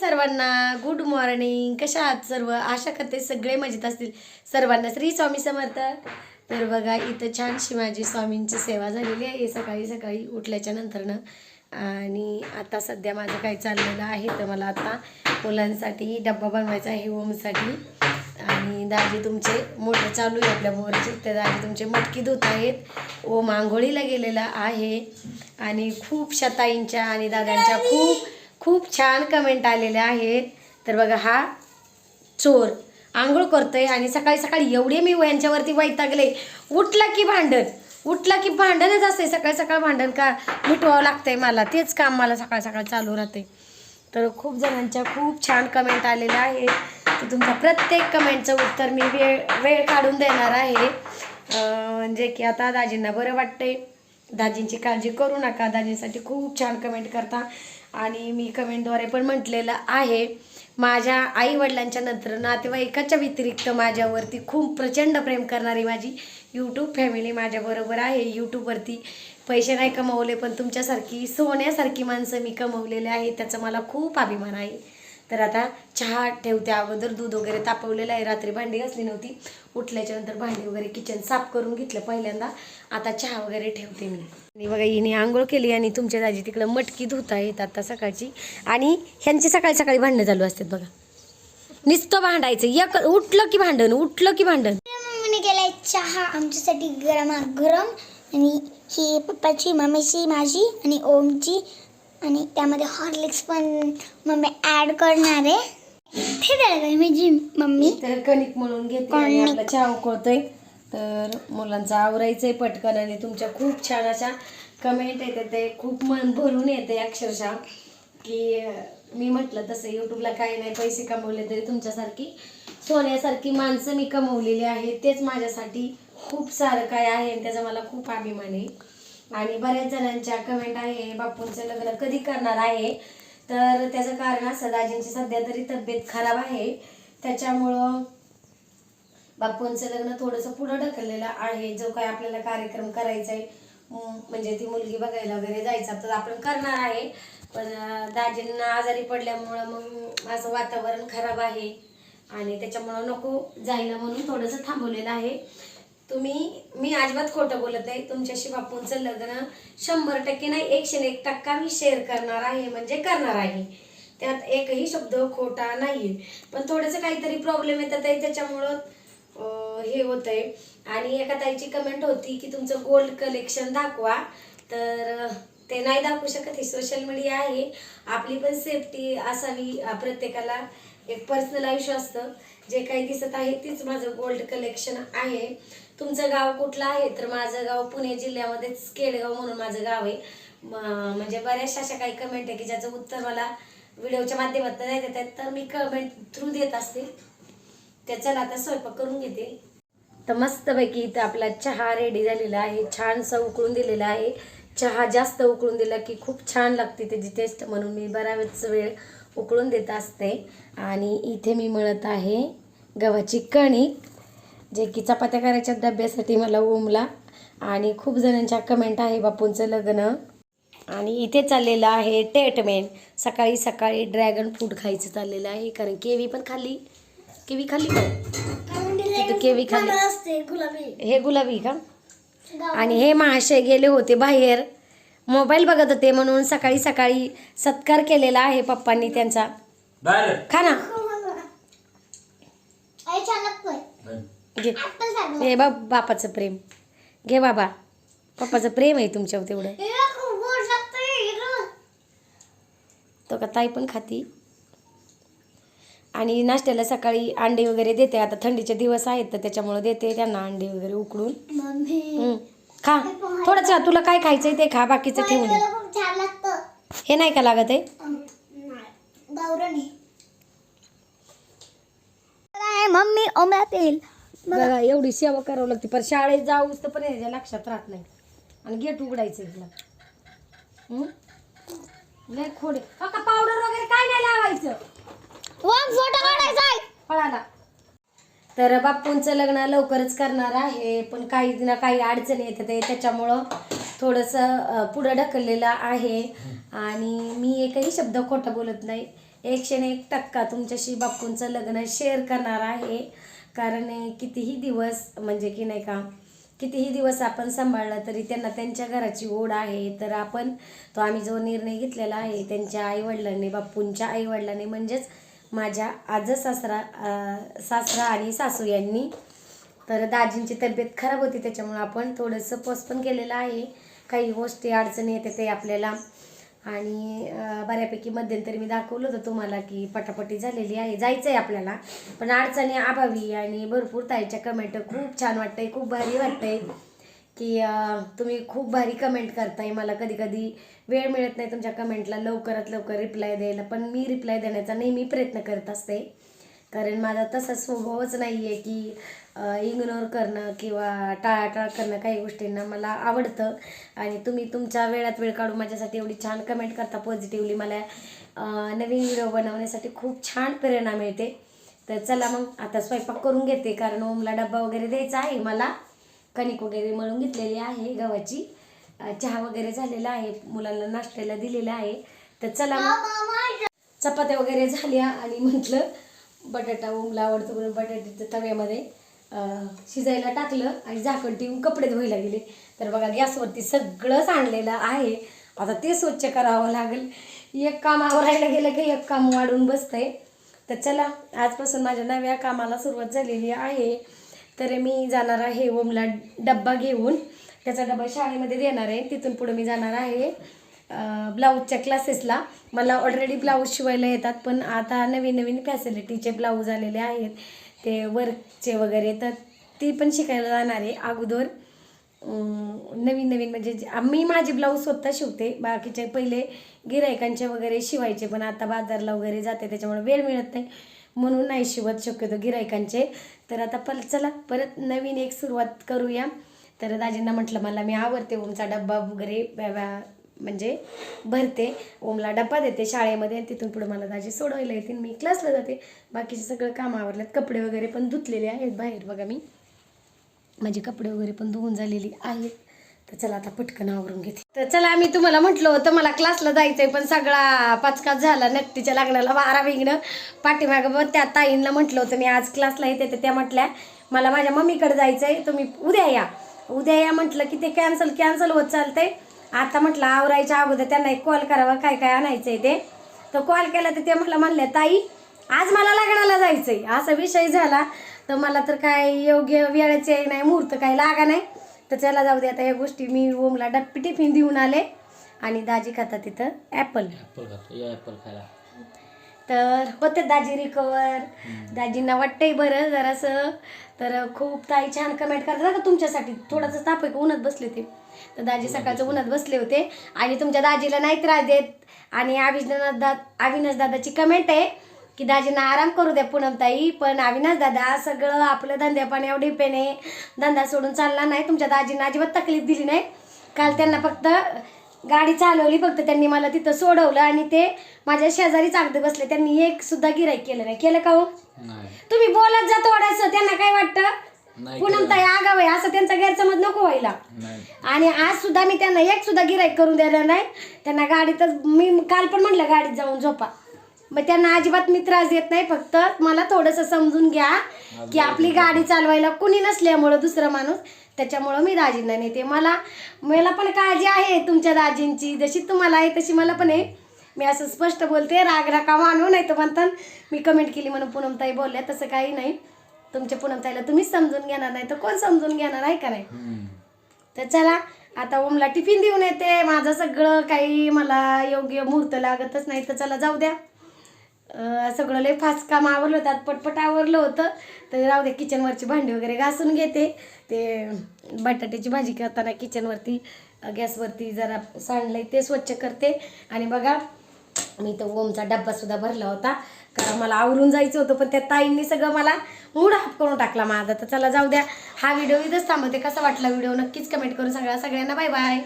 सर्वांना good morning कशा आहात सर्व? आशा करते सगळे मजेत असतील. सर्वांना श्री स्वामी समर्थ. तर बघा इथं छानशी माझी स्वामींची सेवा झालेली आहे. सकाळी सकाळी उठल्याच्या नंतरनं. आणि आता सध्या माझं काय चाललेलं आहे तर मला आता मुलांसाठी डब्बा बनवायचा आहे ओमसाठी. आणि दाजी तुमचे मोठं चालू आहे आपल्या मोरचे ते दाजी तुमचे मटकी धुत आहेत. ओम आंघोळीला गेलेला आहे. आणि खूप शताईंच्या आणि दादांच्या खूप खूप छान कमेंट आलेल्या आहेत. तर बघा हा चोर आंघोळ करतोय आणि सकाळी सकाळी एवढे मी यांच्यावरती वैतागले. उठला की भांडण. उठला की भांडणच असते. सकाळी सकाळ भांडण का मिटवावं लागतंय मला. तेच काम मला सकाळ सकाळ चालू राहते. तर खूप जणांच्या खूप छान कमेंट आलेल्या आहेत. तर तुमच्या प्रत्येक कमेंटचं उत्तर मी वेळ वेळ काढून देणार आहे. म्हणजे की आता दाजींना बरं वाटतंय. दाजींची काळजी करू नका. दाजींसाठी खूप छान कमेंट करता. आणि मी कमेंटद्वारे पण म्हटलेलं आहे माझ्या आई वडिलांच्या नंतर नातेवाईकाच्या व्यतिरिक्त माझ्यावरती खूप प्रचंड प्रेम करणारी माझी यूट्यूब फॅमिली माझ्याबरोबर आहे. यूट्यूबवरती पैसे नाही कमवले पण तुमच्यासारखी सोन्यासारखी माणसं मी कमवलेले आहे त्याचा मला खूप अभिमान आहे. तर आता चहा ठेवते अगोदर दूध वगैरे तापवलेलं आहे. रात्री भांडी घासली नव्हती. उठल्याच्या नंतर भांडी वगैरे किचन साफ करून घेतलं पहिल्यांदा. आता चहा वगैरे ठेवते मी. आणि बघा हिने आंघोळ केली आणि तुमच्या दाजी तिकडं मटकी धुत आहेत आता सकाळची. आणि ह्यांची सकाळी सकाळी भांडणं चालू असतात बघा. नुसतं भांडायचं. एक उठलं की भांडण उठलं की भांडण. मम्मीने केलाय चहा. आमच्यासाठी गरमागरम. आणि ही पप्पाची मम्मीची माझी आणि ओमची आणि त्यामध्ये हॉर्लिक्स पण मम्मी ऍड करणार आहे. ते द्यायला माझी मम्मी. तर कणिक म्हणून घेते आणि कणिक. आपला चहा उकळतोय. तर मुलांचं आवरायचंय पटकन आणि तुमच्या खूप छान अशा कमेंट येते ते खूप मन भरून येते अक्षरशः. की अं, मी म्हटलं तसं यूट्यूबला काही नाही पैसे कमवले तरी तुमच्यासारखी सोन्यासारखी माणसं मी कमवलेली आहेत. तेच माझ्यासाठी खूप सारं काय आहे आणि त्याचा मला खूप अभिमान आहे. आणि बऱ्याच जणांच्या कमेंट आहे बापूंचं लग्न कधी करणार आहे? तर त्याचं कारण असं दाजींची सध्या तरी तब्येत खराब आहे. त्याच्यामुळं बापूंचं लग्न थोडंसं पुढं ढकललेलं आहे. जो काय आपल्याला कार्यक्रम करायचा आहे म्हणजे ती मुलगी बघायला वगैरे जायचा तर आपण करणार आहे. पण दाजींना आजारी पडल्यामुळं मग असं वातावरण खराब आहे. आणि त्याच्यामुळं नको जायला म्हणून थोडंसं थांबवलेलं आहे. तुम्ही मी अजिबात खोटं बोलत नाही. तुमच्याशी बापूंचं लग्न शंभर टक्के नाही एकशे एक टक्का मी शेअर करणार आहे म्हणजे करणार आहे. त्यात एकही शब्द खोटा नाही पण थोडंसं काहीतरी प्रॉब्लेम येतात आहे त्याच्यामुळं हे होत आहे आणि एका ताईची कमेंट होती की तुमचं गोल्ड कलेक्शन दाखवा. तर ते नाही दाखवू शकत हे सोशल मीडिया आहे. आपली पण सेफ्टी असावी प्रत्येकाला. एक पर्सनल आयुष्य असतं. जे काही दिसत आहे तीच माझं गोल्ड कलेक्शन आहे. तुमचं गाव कुठलं आहे? तर माझं गाव पुणे जिल्ह्यामध्येच केडगाव म्हणून माझं गाव आहे. म- म्हणजे बऱ्याचशा अशा काही कमेंट आहे की ज्याचं उत्तर मला व्हिडिओच्या माध्यमातून नाही देत आहेत तर मी कमेंट थ्रू देत असते. त्या चला आता स्वयंपाक करून घेते. तर मस्तपैकी इथं आपला चहा रेडी झालेला आहे. छानसा उकळून दिलेला आहे. चहा जास्त उकळून दिला की खूप छान लागते त्याची टेस्ट म्हणून मी बराच वेळ उकळून देत असते. आणि इथे मी मळत आहे गव्हाची कणिक जे की चपात्या करायच्या डब्यासाठी मला ओमला आणि खूप जणांच्या कमेंट आहे बापूंचं लग्न. आणि इथे चाललेलं आहे टेटमेंट सकाळी सकाळी ड्रॅगन फ्रूट खायचं चाललेलं आहे कारण केवी पण खाल्ली. केवी खाल्ली का? केवी गुलाबी. हे गुलाबी का? आणि हे महाशय गेले होते बाहेर. मोबाईल बघत होते म्हणून सकाळी सकाळी सत्कार केलेला आहे पप्पांनी त्यांचा. बर खा ना. घे. हे बा बापाचं प्रेम. घे बाबा. पप्पाचं प्रेम आहे तुमच्यावर तेवढं. हे. तो का ताई पण खाती. आणि नाश्त्याला सकाळी अंडे वगैरे देते. आता थंडीचे दिवस आहेत तर त्याच्यामुळे देते त्यांना अंडे वगैरे उकडून. मम्मी हम्म. खा. थोडंसं तुला काय खायचंय ते खा बाकीचं ठेवून दे मला खूप छान लागतं. हे नाही का लागत आहे? गावरण मम्मी ओम्यात येईल बघा एवढी सेवा करावं लागते. पण शाळेत जाऊच तर पण याच्या लक्षात राहत नाही. आणि गेट उघडायचं? लय खोडे. पावडर वगैरे काय नाही लावायचं. वन फोटो काढायचा आहे. फळाला तर बाप्पूंचं लग्न लवकरच करणार आहे पण काही ना काही अडचणी येतात आहे त्याच्यामुळं थोडंसं पुढं ढकललेलं आहे. आणि मी एकही शब्द खोटं बोलत नाही. एकशे एक टक्का तुमच्याशी बाप्पूंचं लग्न शेअर करणार आहे. कारण कितीही दिवस म्हणजे की नाही का कितीही दिवस आपण सांभाळलं तरी त्यांना त्यांच्या घराची ओढ आहे. तर आपण तो आम्ही जो निर्णय घेतलेला आहे त्यांच्या आईवडिलांनी बाप्पूंच्या आईवडिलांनी म्हणजेच माझ्या आज सासरा सासरा आणि सासू यांनी. तर दाजींची तब्येत खराब होती त्याच्यामुळं आपण थोडंसं पोस्टपण केलेलं आहे. काही गोष्टी अडचणी येते ते आपल्याला. आणि बऱ्यापैकी मध्यंतरी मी दाखवलं होतं तुम्हाला की पटापटी झालेली आहे. जायचं आहे आपल्याला. पण अडचणी अभावी आणि भरपूर ताईच्या कमेंट खूप छान वाटतंय खूप भारी वाटतंय. की तुम्ही खूप भारी कमेंट करताय. मला कधी कधी वेळ मिळत नाही तुमच्या कमेंटला लवकरात लवकर रिप्लाय द्यायला. पण मी रिप्लाय देण्याचा नेहमी प्रयत्न करत असते. कारण माझा तसा स्वभावच नाही आहे की इग्नोर करणं किंवा टाळाटाळ करणं काही गोष्टींना मला आवडतं. आणि तुम्ही तुमच्या वेळात वेळ काढून माझ्यासाठी एवढी छान कमेंट करता पॉझिटिव्हली मला नवीन व्हिडिओ बनवण्यासाठी खूप छान प्रेरणा मिळते. तर चला मग आता स्वयंपाक करून घेते. कारण ओमला डब्बा वगैरे द्यायचा आहे मला. कणिक वगैरे मळून घेतलेली आहे गव्हाची. चहा वगैरे झालेला आहे मुलांना नाश्त्याला दिलेला आहे. तर चला चपात्या वगैरे झाल्या आणि म्हटलं बटाटा उमला आवडतो म्हणून बटाट्याच्या तव्यामध्ये शिजायला टाकलं आणि झाकण ठेवून कपडे धुवायला गेले. तर बघा गॅसवरती सगळंच आणलेलं आहे. आता ते स्वच्छ करावं लागेल. एक काम आवरायला गेलं की एक काम वाढून बसतंय. तर चला आजपासून माझ्या नव्या कामाला सुरुवात झालेली आहे. तर मी जाणार आहे ओमला डब्बा घेऊन. त्याचा डबा शाळेमध्ये देणार आहे. तिथून पुढे मी जाणार आहे ब्लाऊजच्या क्लासेसला मला ऑलरेडी ब्लाऊज शिवायला येतात पण आता नवीन नवीन फॅसिलिटीचे ब्लाऊज आलेले आहेत. ते वर्कचे वगैरे तर ती पण शिकायला जाणार आहे. अगोदर नवीन नवीन म्हणजे मी माझे ब्लाऊज स्वतः शिवते. बाकीचे पहिले गिरायकांचे वगैरे शिवायचे पण आता बाजारला वगैरे जाते त्याच्यामुळे वेळ मिळत नाही. म्हणून नाही शिवत शक्यतो गिरायकांचे तर आता पल चला परत नवीन एक सुरुवात करूया. तर दाजींना म्हटलं मला मी आवडते ओमचा डब्बा वगैरे व्या- म्हणजे भरते. ओमला डब्बा देते शाळेमध्ये तिथून पुढे मला दाजी सोडवायला येतील. मी क्लासला जाते. बाकीचे सगळं काम आवरलेत. कपडे वगैरे पण धुतलेले आहेत बाहेर बघा मी. माझे कपडे वगैरे पण धुवून झालेली आहेत. तर चला आता पटकन आवरून घेते. तर चला मी तुम्हाला म्हटलं होतं मला क्लासला जायचंय पण सगळा पाचकाच झाला. नक्कीच्या लग्नाला बारा विघ्न पाठीमागं मग त्या ताईंना म्हटलं होतं मी आज क्लासला येते तर त्या म्हटल्या मला माझ्या मम्मीकडे जायचंय तुम्ही उद्या या. उद्या या म्हटलं की ते कॅन्सल कॅन्सल होत चालतंय. आता म्हटलं आवरायच्या अगोदर त्यांना एक कॉल करावा काय काय आणायचंय ते. तर कॉल केला तर ते मला म्हणल्या ताई आज मला लग्नाला जायचंय. असा विषय झाला. तर मला तर काय योग्य वेळेचे नाही मुहूर्त काही लागा नाही. तर चला जाऊ दे आता या गोष्टी मी ओमला डप्पी टिफिन देऊन आले. आणि दाजी खातात तिथं ॲपल. तर होते दाजी रिकवर दाजींना वाटतंय बरं जरासं. तर खूप ताई छान कमेंट करतात का तुमच्यासाठी. थोडासा ताप आहे का उन्हात बसले ते तर दाजी सकाळचं उन्हात बसले होते. आणि तुमच्या दाजीला नाही त्रास देत. आणि अविनाश दा अविनाश दादाची कमेंट आहे. की दाजींना आराम करू द्या पूनमताई पण अविनाश दादा सगळं आपलं धंद्यापाणी एवढी पेने धंदा सोडून चालला नाही. तुमच्या दाजींना अजिबात तकलीफ दिली नाही. काल त्यांना फक्त गाडी चालवली फक्त त्यांनी मला तिथं सोडवलं आणि ते माझ्या शेजारीच अगदी बसले. त्यांनी एक सुद्धा गिराईक केलं नाही. केलं का हो? तुम्ही बोलत जा थोडंसं. त्यांना काय वाटतं? नाही पूनम ताई आगाव आहे. असं त्यांचा गैरसमज नको व्हायला. आणि आज सुद्धा मी त्यांना एक सुद्धा गिराईक करून दिलं नाही. त्यांना गाडीतच मी काल पण म्हटलं गाडीत जाऊन झोपा. मग त्यांना अजिबात मी त्रास देत नाही फक्त मला थोडंसं समजून घ्या की आपली गाडी चालवायला कुणी नसल्यामुळं दुसरा माणूस. त्याच्यामुळं मी दाजींना नेते. मला मला पण काळजी आहे तुमच्या दाजींची. जशी तुम्हाला आहे तशी मला पण आहे. मी असं स्पष्ट बोलते राग राका मानू नाही तर म्हणतात मी कमेंट केली म्हणून पूनमताई बोलल्या तसं काही नाही. तुमच्या पूनमताईला तुम्हीच समजून घेणार नाही तर कोण समजून घेणार आहे का नाही. तर चला आता ओमला टिफिन देऊन येते. माझं सगळं काही मला योग्य मुहूर्त लागतच नाही तर चला जाऊ द्या. सगळं लय फास्ट काम आवरलं होतं पटपट आवरलं होतं. तर राहू दे किचनवरची भांडी वगैरे घासून घेते. ते बटाट्याची भाजी करताना किचनवरती गॅसवरती जरा सांडलंय ते स्वच्छ करते. आणि बघा मी तो ओमचा डब्बासुद्धा भरला होता. कारण मला आवरून जायचं होतं पण त्या ताईंनी सगळं मला मूड हाफ करून टाकला माझा. तर चला जाऊ द्या. हा व्हिडिओ इथंच थांबवते. कसा वाटला व्हिडिओ नक्कीच कमेंट करून सांगा सगळ्यांना बाय बाय